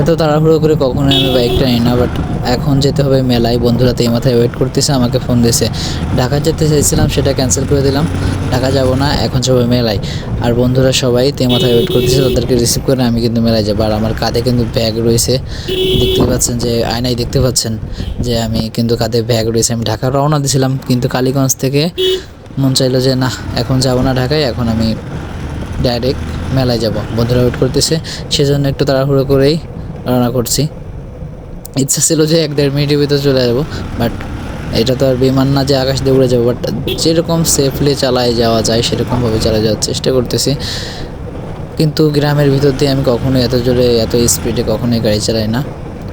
এত তাড়াহুড়ো করে কখনো আমি বাইকটা নিই না বাট এখন যেতে হবে মেলায়। বন্ধুরা তো এই মাথায় ওয়েট করতেছে, আমাকে ফোন দিয়েছে ঢাকা যেতে চাইছিলাম, সেটা ক্যান্সেল করে দিলাম। ঢাকা যাব না, এখন যাব মেলায়। আর বন্ধুরা সবাই তে মাথায় ওয়েট করতেছে, তাদেরকে রিসিভ করে আমি কিন্তু মেলায় যাব। আর আমার কাঁধে কিন্তু ব্যাগ রয়েছে। দেখতে পাচ্ছেন যে, আয়নায় দেখতে পাচ্ছেন যে, আমি কিন্তু কাঁধে ব্যাগ রয়েছে। আমি ঢাকা রওনা দিয়েছিলাম কিন্তু কালীগঞ্জ থেকে মন চাইলো যে, না, এখন যাব না ঢাকায়, এখন আমি ডাইরেক্ট মেলায় যাব। বন্ধুরা ওয়েট করতেছে। সেজন্য একটু তাড়াহুড়ো করেই রওনা করছি। ইচ্ছা ছিল যে এক দেড় মিনিটের ভিতরে চলে যাব বাট এটা তো আর বিমান না যে আকাশ দিয়ে উড়ে যাব বাট যেরকম সেফলি চালায় যাওয়া যায়, সেরকমভাবে চালিয়ে যাওয়ার চেষ্টা করতেছি। কিন্তু গ্রামের ভিতর দিয়ে আমি কখনোই এত জোরে, এত স্পিডে কখনোই গাড়ি চালাই না।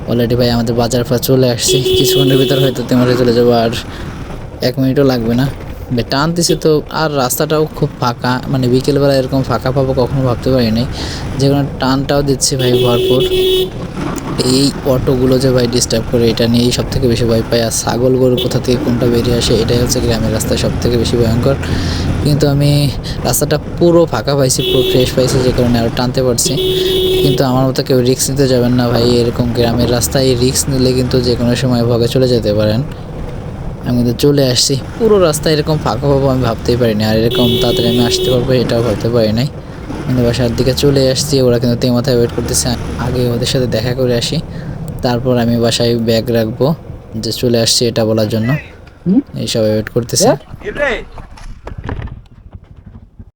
অলরেডি ভাই আমাদের বাজার পা চলে আসছি, কিছুক্ষণের ভিতর হয়তো তেমারে চলে যাব, আর এক মিনিটও লাগবে না। টানতেছে তো আর রাস্তাটাও খুব ফাঁকা মানে বিকেলবেলা এরকম ফাঁকা পাবো কখনো ভাবতে পারিনি। যে কোনো টানটাও দিচ্ছে ভাই ভরপুর। এই অটোগুলো যে ভাই ডিস্টার্ব করে, এটা নিয়েই সব থেকে বেশি ভয় পাই। আর ছাগল গরু কোথা থেকে কোনটা বেরিয়ে আসে, এটাই হচ্ছে গ্রামের রাস্তা সব থেকে বেশি ভয়ঙ্কর। কিন্তু আমি রাস্তাটা পুরো ফাঁকা পাইছি, পুরো ফ্রেশ পাইছি, যে কারণে আরও টানতে পারছি। কিন্তু আমার মতো কেউ রিক্স নিতে যাবেন না ভাই, এরকম গ্রামের রাস্তায় রিক্স নিলে কিন্তু যে কোনো সময় ভগে চলে যেতে পারেন। আমি কিন্তু চলে আসছি। পুরো রাস্তা এরকম ফাঁকা পাবো আমি ভাবতেই পারিনি। আর এরকম তাড়াতাড়ি আমি আসতে পারব এটাও ভাবতে পারি নাই। কিন্তু বাসার দিকে চলে আসছি, ওরা কিন্তু তে মাথায় ওয়েট করতেছে। আগে ওদের সাথে দেখা করে আসি। তারপর আমি বাসায় ব্যাগ রাখব। যে চলে আসছি এটা বলার জন্য। এইসব ওয়েট করতেছে।